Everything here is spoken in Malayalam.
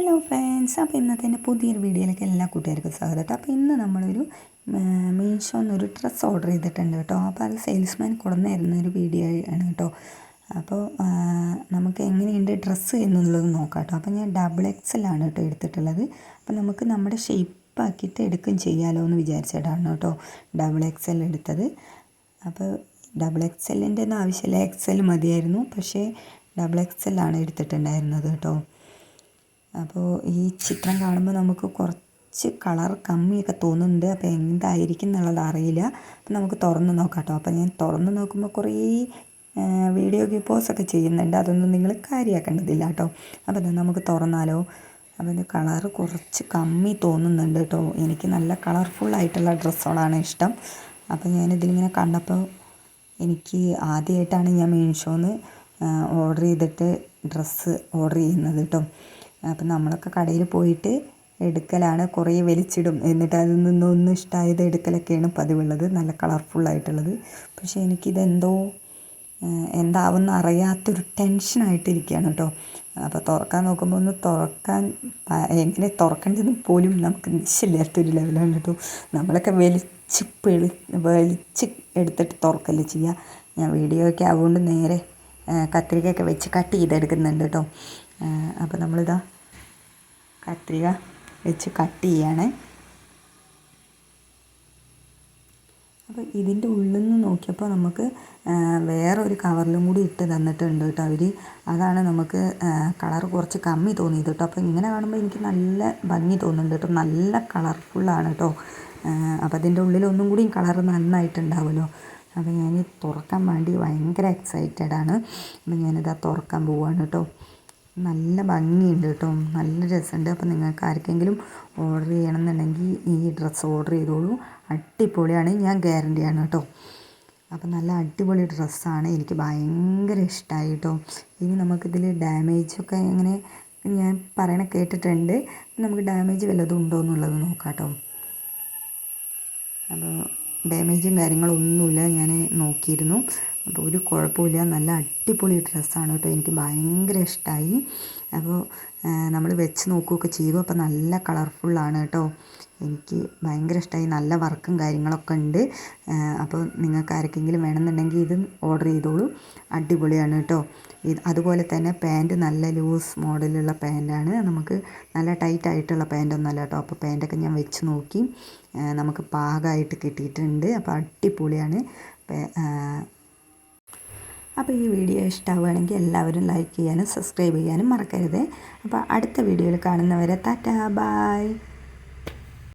ഹലോ ഫ്രണ്ട്സ് അപ്പോൾ ഇന്നത്തെ എന്റെ പുതിയൊരു വീഡിയോയിലേക്ക് എല്ലാ കൂട്ടുകാർക്കും സ്വാഗതം. അപ്പോൾ ഇന്ന് നമ്മളൊരു മീഷോ എന്നൊരു ഡ്രസ്സ് ഓർഡർ ചെയ്തിട്ടുണ്ട് കേട്ടോ. അപ്പോൾ അത് സെയിൽസ്മാൻ കൊടുന്നായിരുന്ന ഒരു വീഡിയോ ആണ് കേട്ടോ. അപ്പോൾ നമുക്ക് എങ്ങനെയുണ്ട് ഡ്രസ്സ് എന്നുള്ളത് നോക്കാം കേട്ടോ. അപ്പോൾ ഞാൻ ഡബിൾ എക്സൽ ആണ് കേട്ടോ എടുത്തിട്ടുള്ളത്. അപ്പോൾ നമുക്ക് നമ്മുടെ ഷേപ്പ് ആക്കിയിട്ട് എടുക്കും ചെയ്യാമല്ലോ എന്ന് വിചാരിച്ചിട്ടാണ് കേട്ടോ ഡബിൾ എക്സൽ എടുത്തത്. അപ്പോൾ ഡബിൾ എക്സലിന്റെ ഒന്നും ആവശ്യമില്ല. എക്സൽ മതിയായിരുന്നു. പക്ഷേ ഡബിൾ എക്സലാണ് എടുത്തിട്ടുണ്ടായിരുന്നത് കേട്ടോ. അപ്പോൾ ഈ ചിത്രം കാണുമ്പോൾ നമുക്ക് കുറച്ച് കളർ കമ്മിയൊക്കെ തോന്നുന്നുണ്ട്. അപ്പോൾ എന്തായിരിക്കും എന്നുള്ളത് അറിയില്ല. അപ്പോൾ നമുക്ക് തുറന്ന് നോക്കാം കേട്ടോ. അപ്പോൾ ഞാൻ തുറന്ന് നോക്കുമ്പോൾ കുറേ വീഡിയോ ഒക്കെ ചെയ്യുന്നുണ്ട്. അതൊന്നും നിങ്ങൾ കാര്യമാക്കേണ്ടതില്ല കേട്ടോ. അപ്പോൾ നമുക്ക് തുറന്നാലോ. അപ്പോൾ ഇത് കളർ കുറച്ച് കമ്മി തോന്നുന്നുണ്ട് കേട്ടോ. എനിക്ക് നല്ല കളർഫുൾ ആയിട്ടുള്ള ഡ്രസ്സുകളാണ് ഇഷ്ടം. അപ്പോൾ ഞാനിതിലിങ്ങനെ കണ്ടപ്പോൾ എനിക്ക് ആദ്യമായിട്ടാണ് ഞാൻ മീഷോന്ന് ഓർഡർ ചെയ്തിട്ട് ഡ്രസ്സ് ഓർഡർ ചെയ്യുന്നത് കേട്ടോ. അപ്പം നമ്മളൊക്കെ കടയിൽ പോയിട്ട് എടുക്കലാണ് കുറേ വലിച്ചിടും. എന്നിട്ട് അതിൽ നിന്നൊന്നും ഇഷ്ടമായത് എടുക്കലൊക്കെയാണ് പതിവുള്ളത്. നല്ല കളർഫുള്ളായിട്ടുള്ളത് പക്ഷേ എനിക്കിതെന്തോ എന്താവും അറിയാത്തൊരു ടെൻഷനായിട്ടിരിക്കുകയാണ് കേട്ടോ. അപ്പോൾ തുറക്കാൻ നോക്കുമ്പോൾ ഒന്ന് തുറക്കാൻ എങ്ങനെ തുറക്കേണ്ടതെന്ന് പോലും നമുക്ക് നിശ്ചയില്ലാത്തൊരു ലെവലാണ് കേട്ടോ. നമ്മളൊക്കെ വലിച്ച് പെളി വലിച്ച് എടുത്തിട്ട് തുറക്കല്ലേ ചെയ്യുക. ഞാൻ വീഡിയോ ഒക്കെ ആവുകൊണ്ട് നേരെ കത്രികയൊക്കെ വെച്ച് കട്ട് ചെയ്തെടുക്കുന്നുണ്ട് കേട്ടോ. അപ്പോൾ നമ്മളിതാ കത്രിക വെച്ച് കട്ട് ചെയ്യാണ്. അപ്പോൾ ഇതിന്റെ ഉള്ളിൽ നിന്ന് നോക്കിയപ്പോൾ നമുക്ക് വേറെ ഒരു കവറിലും കൂടി ഇട്ട് തന്നിട്ടുണ്ട് കേട്ടോ അവർ അതാണ് നമുക്ക് കളർ കുറച്ച് കമ്മി തോന്നിയത് കേട്ടോ. അപ്പോൾ ഇങ്ങനെ കാണുമ്പോൾ എനിക്ക് നല്ല ഭംഗി തോന്നുന്നുണ്ട് കേട്ടോ. നല്ല കളർഫുള്ളാണ് കേട്ടോ. അപ്പോൾ അതിന്റെ ഉള്ളിൽ ഒന്നും കൂടി കളർ നന്നായിട്ടുണ്ടാവുമല്ലോ അപ്പോൾ ഞാൻ തുറക്കാൻ വേണ്ടി ഭയങ്കര എക്സൈറ്റഡ് ആണ്. അപ്പോൾ ഞാനിതാ തുറക്കാൻ പോവുകയാണ് കേട്ടോ നല്ല ഭംഗിയുണ്ട് കേട്ടോ നല്ല രസമുണ്ട് അപ്പോൾ നിങ്ങൾക്ക് ആർക്കെങ്കിലും ഓർഡർ ചെയ്യണമെന്നുണ്ടെങ്കിൽ ഈ ഡ്രസ്സ് ഓർഡർ ചെയ്തോളൂ. അടിപൊളിയാണ്. ഞാൻ ഗ്യാരണ്ടിയാണ് കേട്ടോ അപ്പോൾ നല്ല അടിപൊളി ഡ്രസ്സാണ് എനിക്ക് ഭയങ്കര ഇഷ്ടമായി കേട്ടോ ഇനി നമുക്കിതിൽ ഡാമേജൊക്കെ എങ്ങനെ ഞാൻ പറയണ കേട്ടിട്ടുണ്ട്. നമുക്ക് ഡാമേജ് വല്ലതും ഉണ്ടോ എന്നുള്ളത് നോക്കാം കേട്ടോ അപ്പോൾ ഡാമേജും കാര്യങ്ങളൊന്നുമില്ല. ഞാൻ നോക്കിയിരുന്നു. അപ്പോൾ ഒരു കുഴപ്പമില്ല. നല്ല അടിപൊളി ഡ്രസ്സാണ് കേട്ടോ. എനിക്ക് ഭയങ്കര ഇഷ്ടമായി അപ്പോൾ നമ്മൾ വെച്ച് നോക്കുകയൊക്കെ ചെയ്തു. അപ്പോൾ നല്ല കളർഫുള്ളാണ് കേട്ടോ. എനിക്ക് ഭയങ്കര ഇഷ്ടമായി നല്ല വർക്കും കാര്യങ്ങളൊക്കെ ഉണ്ട്. അപ്പോൾ നിങ്ങൾക്ക് ആർക്കെങ്കിലും വേണമെന്നുണ്ടെങ്കിൽ ഇത് ഓർഡർ ചെയ്തോളൂ. അടിപൊളിയാണ് കേട്ടോ. ഇത് അതുപോലെ തന്നെ പാന്റ് നല്ല ലൂസ് മോഡലുള്ള പാന്റാണ്. നമുക്ക് നല്ല ടൈറ്റ് ആയിട്ടുള്ള പാന്റൊന്നുമല്ല കേട്ടോ. അപ്പോൾ പാന്റൊക്കെ ഞാൻ വെച്ച് നോക്കി നമുക്ക് പാകമായിട്ട് കിട്ടിയിട്ടുണ്ട്. അപ്പോൾ അടിപൊളിയാണ്. അപ്പോൾ ഈ വീഡിയോ ഇഷ്ടമാവുകയാണെങ്കിൽ എല്ലാവരും ലൈക്ക് ചെയ്യാനും സബ്സ്ക്രൈബ് ചെയ്യാനും മറക്കരുത്. അപ്പോൾ അടുത്ത വീഡിയോയിൽ കാണുന്നവരെ ടാറ്റാ ബായ്